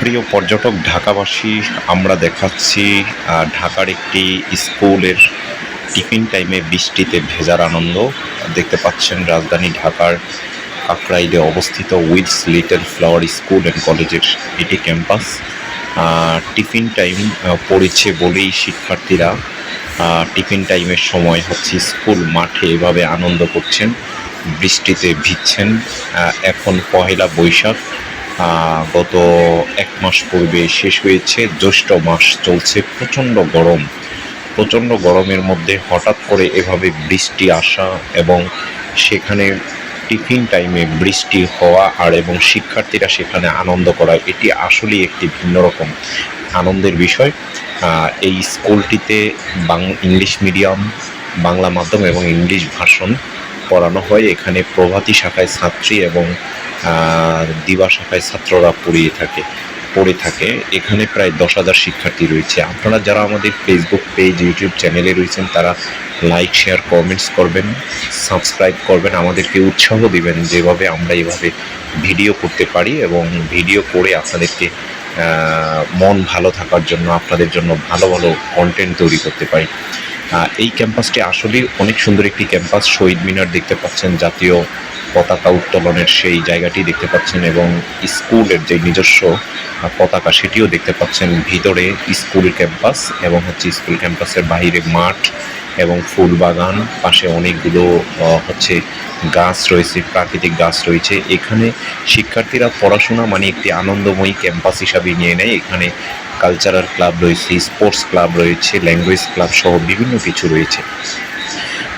প্রিয় পর্যটক, ঢাকাবাসী, আমরা দেখাচ্ছি ঢাকার একটি স্কুলের টিফিন টাইমে বৃষ্টিতে ভেজার আনন্দ। দেখতে পাচ্ছেন, রাজধানী ঢাকার কাকরাইলে অবস্থিত উইথস লিটল ফ্লাওয়ার স্কুল অ্যান্ড কলেজের এটি ক্যাম্পাস। টিফিন টাইম পড়েছে বলেই শিক্ষার্থীরা টিফিন টাইমের সময় হচ্ছে স্কুল মাঠে এভাবে আনন্দ করছেন, বৃষ্টিতে ভিজছেন। এখন পহেলা বৈশাখ গত এক মাস পূর্বে শেষ হয়েছে, জ্যৈষ্ঠ মাস চলছে প্রচণ্ড গরম। প্রচণ্ড গরমের মধ্যে হঠাৎ করে এভাবে বৃষ্টি আসা এবং সেখানে টিফিন টাইমে বৃষ্টি হওয়া আর এবং শিক্ষার্থীরা সেখানে আনন্দ করা, এটি আসলেই একটি ভিন্ন রকম আনন্দের বিষয়। এই স্কুলটিতে বাং ইংলিশ মিডিয়াম, বাংলা মাধ্যম এবং ইংলিশ ভাষণ পড়ানো হয়। এখানে প্রভাতী শাখায় ছাত্রী এবং দিবা শাখায় ছাত্ররা পড়িয়ে থাকে, পড়ে থাকে। এখানে প্রায় দশ হাজার শিক্ষার্থী রয়েছে। আপনারা যারা আমাদের ফেসবুক পেজ ইউটিউব চ্যানেলে রয়েছেন, তারা লাইক শেয়ার কমেন্টস করবেন সাবস্ক্রাইব করবেন। আমাদেরকে উৎসাহ দিবেন যেভাবে আমরা এভাবে ভিডিও করতে পারি এবং ভিডিও করে আপনাদেরকে মন ভালো থাকার জন্য, আপনাদের জন্য ভালো ভালো কন্টেন্ট তৈরি করতে পারি। এই ক্যাম্পাসটি আসলেই অনেক সুন্দর একটি ক্যাম্পাস। শহীদ মিনার দেখতে পাচ্ছেন, জাতীয় পতাকা উত্তোলনের সেই জায়গাটি দেখতে পাচ্ছেন এবং স্কুলের যে নিজস্ব পতাকা সেটিও দেখতে পাচ্ছেন। ভিতরে স্কুল ক্যাম্পাস এবং হচ্ছে স্কুল ক্যাম্পাসের বাইরে মাঠ এবং ফুল বাগান, পাশে অনেকগুলো হচ্ছে গাছ রয়েছে, প্রাকৃতিক গাছ রয়েছে। এখানে শিক্ষার্থীরা পড়াশোনা মানে একটি আনন্দময়ী ক্যাম্পাস হিসাবে নিয়ে নেয়। এখানে কালচারাল ক্লাব রয়েছে, স্পোর্টস ক্লাব রয়েছে, ল্যাঙ্গুয়েজ ক্লাব সহ বিভিন্ন কিছু রয়েছে।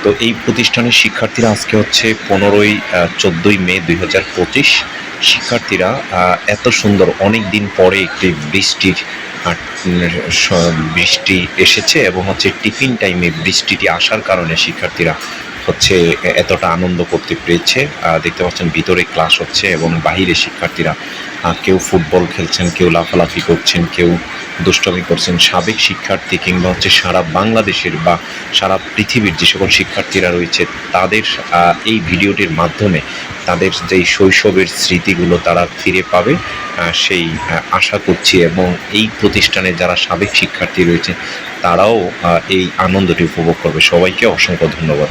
তো এই প্রতিষ্ঠানের শিক্ষার্থীরা আজকে হচ্ছে পনেরোই চোদ্দোই মে দুই হাজার পঁচিশ। শিক্ষার্থীরা এত সুন্দর অনেক দিন পরে একটি বৃষ্টির বৃষ্টি এসেছে এবং হচ্ছে টিফিন টাইমে বৃষ্টিটি আসার কারণে শিক্ষার্থীরা হচ্ছে এতটা আনন্দ করতে পেরেছে। দেখতে পাচ্ছেন ভিতরে ক্লাস হচ্ছে এবং বাহিরে শিক্ষার্থীরা কেউ ফুটবল খেলছেন, কেউ লাফালাফি করছেন, কেউ দুষ্টমি করছেন। সাবেক শিক্ষার্থী কিংবা হচ্ছে সারা বাংলাদেশের বা সারা পৃথিবীর যে সকল শিক্ষার্থীরা রয়েছে, তাদের এই ভিডিওটির মাধ্যমে তাদের যেই শৈশবের স্মৃতিগুলো তারা ফিরে পাবে সেই আশা করছি এবং এই প্রতিষ্ঠানে যারা সাবেক শিক্ষার্থী রয়েছে, তারাও এই আনন্দটি উপভোগ করবে। সবাইকে অসংখ্য ধন্যবাদ।